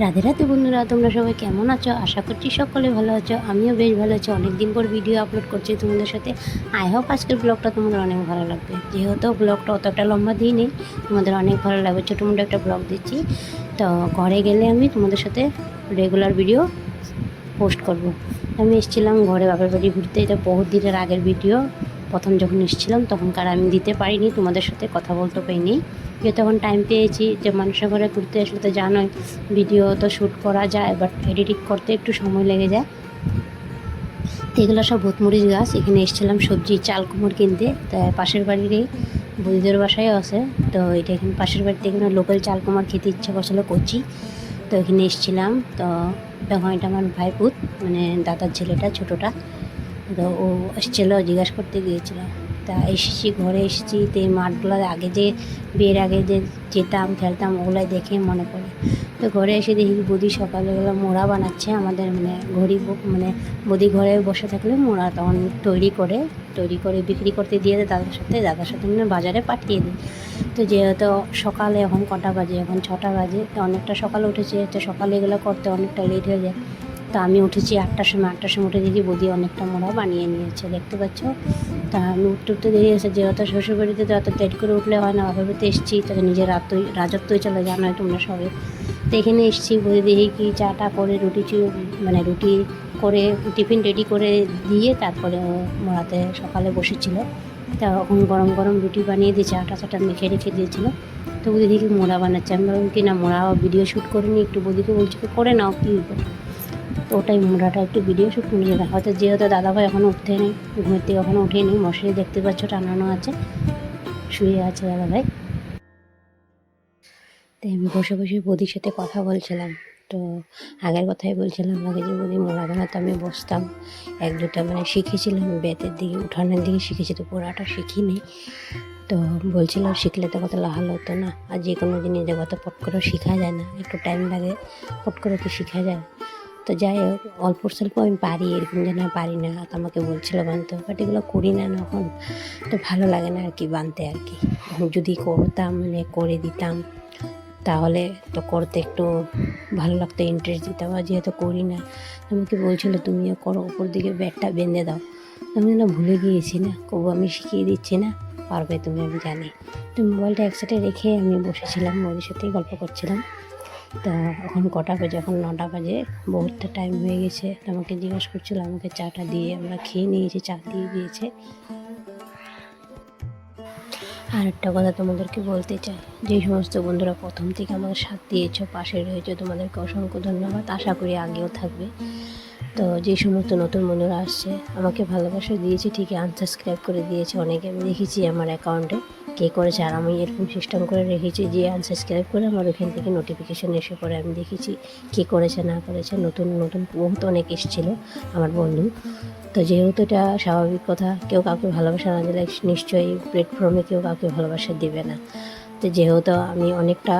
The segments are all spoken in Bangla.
রাধে রাধে বন্ধুরা, তোমরা সবাই কেমন আছো? আশা করছি সকলে ভালো আছো। আমিও বেশ ভালো আছি। অনেক দিন পর ভিডিও আপলোড করছি তোমাদের সাথে। আই হোপ আজকের ব্লগটা তোমাদের অনেক ভালো লাগবে। যেহেতু ব্লগটা অতটা লম্বা দিই নেই তোমাদের অনেক ভালো লাগবে। ছোটো মোটো একটা ব্লগ দিচ্ছি। তো ঘরে গেলে আমি তোমাদের সাথে রেগুলার ভিডিও পোস্ট করব। আমি এসেছিলাম ঘরে বাপের বাড়ি ঘুরতে। এটা বহুত দিনের আগের ভিডিও প্রথম যখন এসেছিলাম তখনকার আমি দিতে পারিনি, তোমাদের সাথে কথা বলতে পারিনি। যে তখন টাইম পেয়েছি যে মানুষের ঘরে ঘুরতে আসলে তো জানোই ভিডিও তো শ্যুট করা যায় বাট এডিটিং করতে একটু সময় লেগে যায়। এগুলো সব ভূতমরিচ গাছ, এখানে এসেছিলাম সবজি, চাল, কুমড় কিনতে। তা পাশের বাড়িরই বৌদিদের বাসায় আছে। তো এটা এখানে পাশের বাড়িতে এখানে লোকাল চাল, কুমড় খেতে ইচ্ছা করছিল কচি তো এখানে এসেছিলাম। তো তখন এটা আমার ভাইপুত মানে দাদার ছেলেটা, ছোটোটা। তো ও এসেছিল, জিজ্ঞাসা করতে গিয়েছিল। তা এসেছি, ঘরে এসেছি, তো এই মাঠগুলো আগে যে, বিয়ের আগে যে যেতাম, খেলতাম, ওগুলাই দেখে মনে পড়ে। তো ঘরে এসে দেখি বৌদি সকালবেলা মোড়া বানাচ্ছে আমাদের মানে ঘড়ি মানে বৌদি ঘরে বসে থাকলে মোড়া তখন তৈরি করে তৈরি করে বিক্রি করতে দিয়ে দেয় দাদার সাথে দাদার সাথে মানে বাজারে পাঠিয়ে দিই তো যেহেতু সকালে এখন কটা বাজে, এখন ছটা বাজে, তো অনেকটা সকালে উঠেছে, তো সকালে এগুলো করতে অনেকটা লেট হয়ে যায়। তো আমি উঠেছি আটটার সময় আটটার সময় উঠে দেখি বৌদি অনেকটা মোড়া বানিয়ে নিয়েছে, দেখতে পাচ্ছ? তা আমি উঠতে উঠতে দেরি হয়েছে, যেহেতু শ্বশুরবাড়িতে তো অত লেট করে উঠলে হয় না বাড়িতে এসেছি তাহলে নিজের রাতই রাজত্বই চলে জানোই তোমরা সবে। তো এখানে এসেছি, বৌদি দেখি কি চাটা করে রুটি মানে রুটি করে, টিফিন রেডি করে দিয়ে তারপরে ও মোড়াতে সকালে বসেছিল। তা এখন গরম গরম রুটি বানিয়ে দিয়ে আটা চাটা মেখে রেখে দিয়েছিল। তো বৌদি দেখি মোড়া বানাচ্ছে, আমি ভাবলাম কি না মোড়া ভিডিও শ্যুট করে নি একটু বৌদিকে বলছি করে নাও, কী? তো ওটাই মোড়াটা একটু ভিডিও শ্যুট করে নিলাম হয়তো যেহেতু দাদাভাই এখনও উঠতে নেই, ঘুমের থেকে এখনও উঠেনি, মশারি দেখতে পাচ্ছ, টানানো আছে, শুয়ে আছে দাদাভাই। তো আমি বসে বসে বৌদির সাথে কথা বলছিলাম। তো আগের কথাই বলছিলাম আগে যে বৌদি মোড়া তো আমি বসতাম। এক দুটা মানে শিখেছিলাম, বেতের দিকে, উঠানের দিকে শিখেছি, তো পোড়াটা শিখিনি। তো বলছিলাম শিখলে তো কত লাহাল হতো না, আর যে কোনো জিনিস দেখো তো পট করে শেখা যায় না, একটু টাইম লাগে, পট করে কি শেখা যায়? তো যাই হোক, অল্প স্বল্প আমি পারি, এরকম যে না পারি না, তো আমাকে বলছিল বানতে। বাট এগুলো করি না এখন, তো ভালো লাগে না আর কি বানতে আর কি। যদি করতাম মানে করে দিতাম, তাহলে তো করতে একটু ভালো লাগতো ইন্টারেস্ট দিতাম, আর যেহেতু করি না আমাকে বলছিল, তুমিও করো ওপর দিকে ব্যাগটা বেঁধে দাও। আমি না ভুলে গিয়েছি না, কবু আমি শিখিয়ে দিচ্ছি না, পারবে তুমি আমি জানি। তো মোবাইলটা একসাথে রেখে আমি বসেছিলাম, ওদের সাথেই গল্প করছিলাম। তা এখন কটা বাজে? এখন নটা বাজে। বহুতটা টাইম হয়ে গেছে। আমাকে জিজ্ঞাসা করছিল, আমাকে চাটা দিয়ে আমরা খেয়ে নিয়েছি, চা দিয়ে দিয়েছে। আর একটা কথা তোমাদেরকে বলতে চাই। যে সমস্ত বন্ধুরা প্রথম থেকে আমাদের সাথ দিয়েছ, পাশে রয়েছে, তোমাদেরকে অসংখ্য ধন্যবাদ। আশা করি আগেও থাকবে। তো যে সমস্ত নতুন বন্ধুরা আসছে, আমাকে ভালোবাসা দিয়েছে, ঠিকই আনসাবস্ক্রাইব করে দিয়েছে অনেকে। আমি দেখেছি আমার অ্যাকাউন্টে কে করেছে, আর আমি এরকম সিস্টেম করে রেখেছি যে আনসাবস্ক্রাইব করে আমার ওখান থেকে নোটিফিকেশান এসে পড়ে। আমি দেখেছি কে করেছে, না করেছে, নতুন নতুন বহুত অনেক এসেছিল আমার বন্ধু। তো যেহেতু এটা স্বাভাবিক কথা, কেউ কাউকে ভালোবাসা না দিলে নিশ্চয়ই প্ল্যাটফর্মে কেউ কাউকে ভালোবাসা দেবে না। তো যেহেতু আমি অনেকটা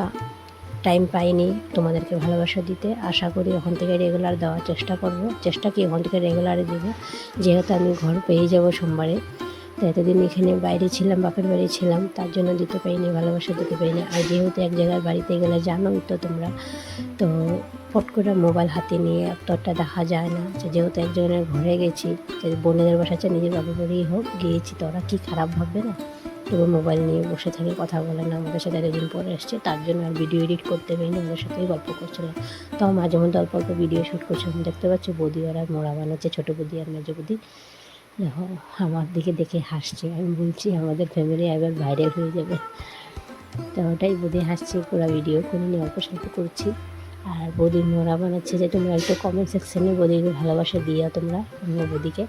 টাইম পাইনি তোমাদেরকে ভালোবাসা দিতে। আশা করি ওখান থেকে রেগুলার দেওয়ার চেষ্টা করব। চেষ্টা কি, ওখান থেকে রেগুলারে দেবো। যেহেতু আমি ঘর পেয়ে যাব সোমবারে। তো এতদিন এখানে বাইরে ছিলাম, বাপের বাড়ি ছিলাম, তার জন্য দিতে পারিনি, ভালোবাসা দিতে পারিনি। আর যেহেতু এক জায়গায় বাড়িতে গেলে জানোই তো তোমরা। তো ফট করে মোবাইল হাতে নিয়ে অতটা দেখা যায় না যে যেহেতু একজনের ঘরে গেছি বোনেদের বাসা নিজের বাপের বাড়িই হোক, গিয়েছি, তো ওরা কি খারাপ ভাববে না? তবু মোবাইল নিয়ে বসে থাকে কথা বলে না, আমাদের সাথে এতদিন পরে এসছে, তার জন্য আর ভিডিও এডিট করতে পারিনি ওদের সাথেই গল্প করছিলাম তাও মাঝে মধ্যে অল্প অল্প ভিডিও শ্যুট করছিলাম দেখতে পাচ্ছি বৌদি ওরা মোড়া বানাচ্ছে, ছোটো বৌদি আর মেজো বৌদি। দেখো, আমার দিকে দেখে হাসছে, আমি বলছি, আমাদের ফ্যামিলি একবার ভাইরাল হয়ে যাবে। তো ওটাই বৌদি হাসছে, পুরো ভিডিও করে নিয়ে অল্প স্বল্প করছি। আর বৌদির মোড়া বানাচ্ছে, যে তোমরা একটু কমেন্ট সেকশানে বৌদিকে ভালোবাসা দিও তোমরা, অন্য বৌদিকে।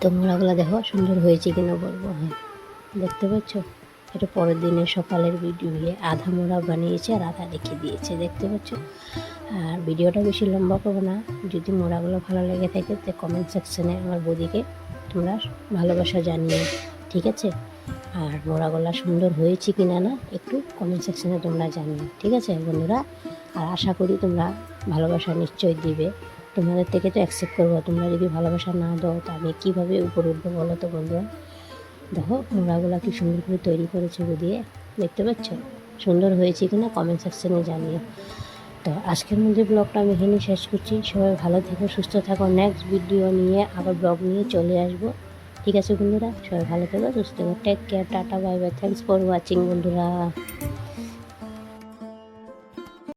তো মোড়াগুলো দেখো সুন্দর হয়েছে কিনা বলব হ্যাঁ দেখতে পাচ্ছ? এটা পরের দিনের সকালের ভিডিও আধা মোড়া বানিয়েছে আর আধা রেখে দিয়েছে, দেখতে পাচ্ছ? আর ভিডিওটা বেশি লম্বা করব না, যদি মোড়াগুলো ভালো লেগে থাকে তো কমেন্ট সেকশানে আমার বৌদিকে তোমরা ভালোবাসা জানিও ঠিক আছে? আর মোড়াগুলা সুন্দর হয়েছে কি না না একটু কমেন্ট সেকশানে তোমরা জানিও, ঠিক আছে বন্ধুরা? আর আশা করি তোমরা ভালোবাসা নিশ্চয়ই দিবে। তোমাদের থেকে তো অ্যাকসেপ্ট করব, তোমরা যদি ভালোবাসা না দাও তো আমি কীভাবে উপরে উঠবো বলো তো বন্ধুরা? দেখো মোড়াগুলা কি সুন্দর করে তৈরি করেছে দিয়ে, দেখতে পাচ্ছ? সুন্দর হয়েছে কিনা কমেন্ট সেকশানে জানিয়ে তো আজকের মধ্যে ব্লগটা আমি এখানে শেষ করছি। সবাই ভালো থেকো, সুস্থ থাকো। নেক্সট ভিডিও নিয়ে আবার ব্লগ নিয়ে চলে আসব। ঠিক আছে বন্ধুরা? সবাই ভালো থেকো, সুস্থ থেকো। Take care tata bye bye thanks for watching বন্ধুরা।